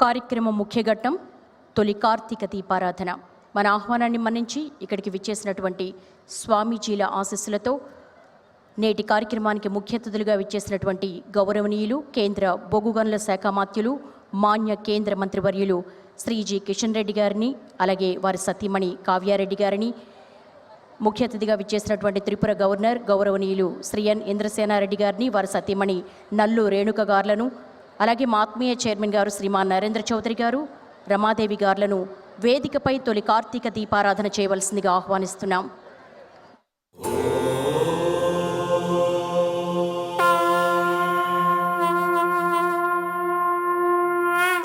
కార్యక్రమం ముఖ్య ఘట్టం తొలి కార్తీక దీపారాధన. మన ఆహ్వానాన్ని మన్నించి ఇక్కడికి విచ్చేసినటువంటి స్వామీజీల ఆశీస్సులతో నేటి కార్యక్రమానికి ముఖ్య అతిథులుగా విచ్చేసినటువంటి గౌరవనీయులు కేంద్ర బొగుగనుల శాఖ మాత్యులు మాన్య కేంద్ర మంత్రివర్యులు శ్రీ జి కిషన్ రెడ్డి గారిని అలాగే వారి సతీమణి కావ్యారెడ్డి గారిని ముఖ్య అతిథిగా విచ్చేసినటువంటి త్రిపుర గవర్నర్ గౌరవనీయులు శ్రీ ఎన్ ఇంద్రసేనారెడ్డి గారిని వారి సతీమణి నల్లు రేణుక గారులను అలాగే మా ఆత్మీయ చైర్మన్ గారు శ్రీమాన్ నరేంద్ర చౌదరి గారు రమాదేవి గారులను వేదికపై తొలి కార్తీక దీపారాధన చేయవలసిందిగా ఆహ్వానిస్తున్నాం.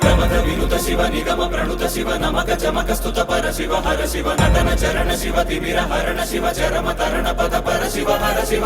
ప్రమద వినుత శివ నిగమ ప్రణుత శివ నమక చమక స్తుత పర శివ హర శివ నటన చరణ శివ తిమిర హరణ శివ చరమ తరణ పద పర శివ హర శివ.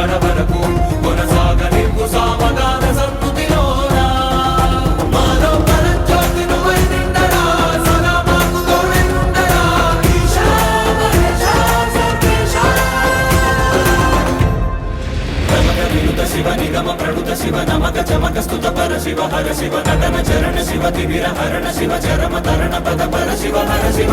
అంటకనే వరకు కొనసాగనివ్వు సామగాన సన్నుతిలోన మాలో పరంజ్యోతి నువ్వై నిండరా. సదా మాకు తోడై ఉండరా ఈశా వినుత శివ నిగమ ప్రణుత శివ నమక చమక స్తుత పర శివ హర శివ నటన చరణ శివ తిమిర హరణ శివ చరమ తరణ పద పర శివ హర శివ.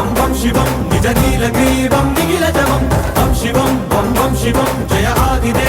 శివం వం శివం నిజ నీలగ్రీవం మిగిల జవం వం శివం వం వం శివం జయ ఆదిదే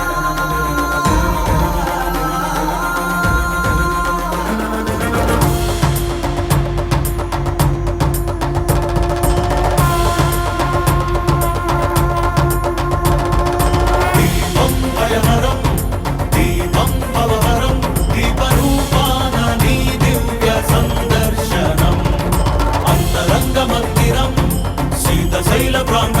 The the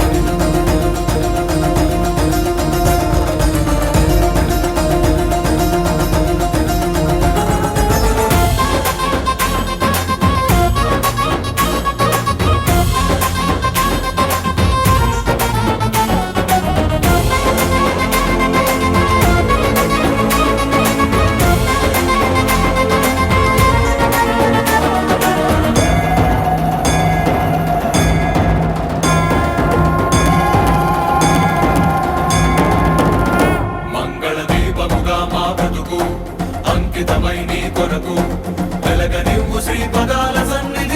బ్రతుకు అంకితమై నీ కొరకు వెలగ నివ్వు శ్రీ పదాల సన్నిధి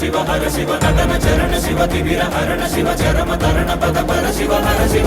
శివ హర శివ నటన చరణ శివ తిమిర హరణ శివ చరమ తరణ పద పర శివ హర శివ.